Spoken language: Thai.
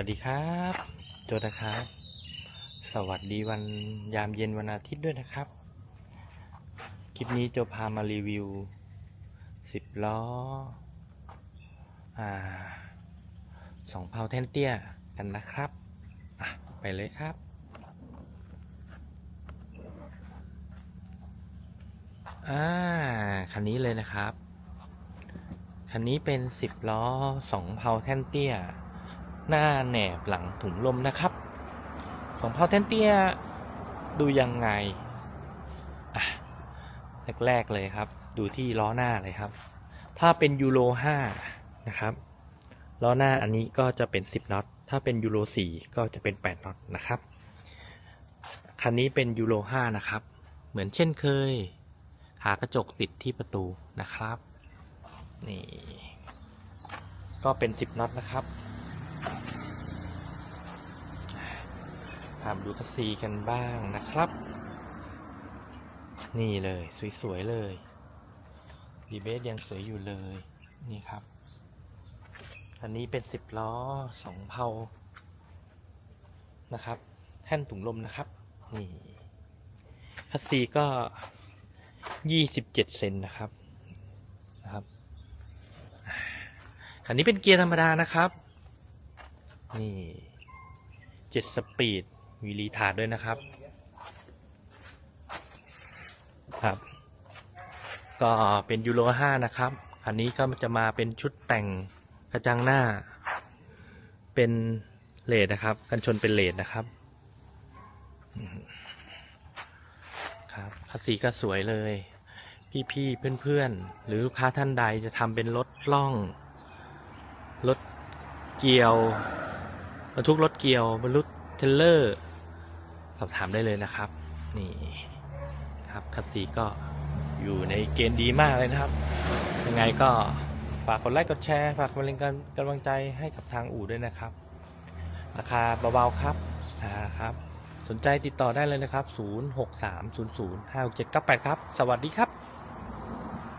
วัสดีครับ โจนะครับ สวัสดีวันยามเย็นวันอาทิตย์ด้วยนะครับ คลิปนี้โจพามารีวิวสิบล้ออ่าสองเพาแท่นเตี้ยกันนะครับอะไปเลยครับอ่าคันนี้เลยนะครับ คันนี้เป็นสิบล้อสองเพาแท่นเตี้ย หน้าแหนบหลังถุงลมนะครับ ของเพาแท่นเตี้ยดูยังไงอะแรกๆเลยครับ ดูที่ล้อหน้าเลยครับ ถ้าเป็นยูโร5นะครับ ล้อหน้าอันนี้ก็จะเป็น 10น็อต ถ้าเป็นยูโร4ก็จะเป็น 8น็อตนะครับ คันนี้เป็นยูโร5นะครับ เหมือนเช่นเคยขากระจกติดที่ประตูนะครับ นี่ ก็เป็น 10น็อตนะครับ ถามดูคัสซีกันบ้างนะครับ นี่เลย สวยๆเลยดีเบสยังสวยอยู่เลย นี่ครับ อันนี้เป็นสิบล้อสองเพานะครับ แท่นถุงลมนะครับ นี่คัสซีก็ยี่สิบเจ็ดเซนนะครับนะครับคันนี้เป็นเกียร์ธรรมดานะครับ นี่เจ็ดสปีด มีรีทาร์ดด้วยนะครับ ครับ ก็เป็นยูโร5นะครับอันนี้ก็จะมาเป็นชุดแต่งกระจังหน้า เป็นเลดนะครับ กันชนเป็นเลดนะครับ ครับคัสซีก็สวยเลย พี่ๆเพื่อนๆ หรือลูกค้าท่านใดจะทำเป็นรถล่อง รถเกียวบรรทุกรถเกียวบรรทุกเทรลเลอร์ สอบถามได้เลยนะครับ นี่ครับคัสซีก็อยู่ในเกณฑ์ดีมากเลยนะครับ ยังไงก็ฝากกดไลค์กดแชร์ ฝากเป็นกำกำลังใจให้กับทางอู่ด้วยนะครับ ราคาเบาๆครับอ่าครับ สนใจติดต่อได้เลยนะครับ 0630056798 ครับ สวัสดีครับ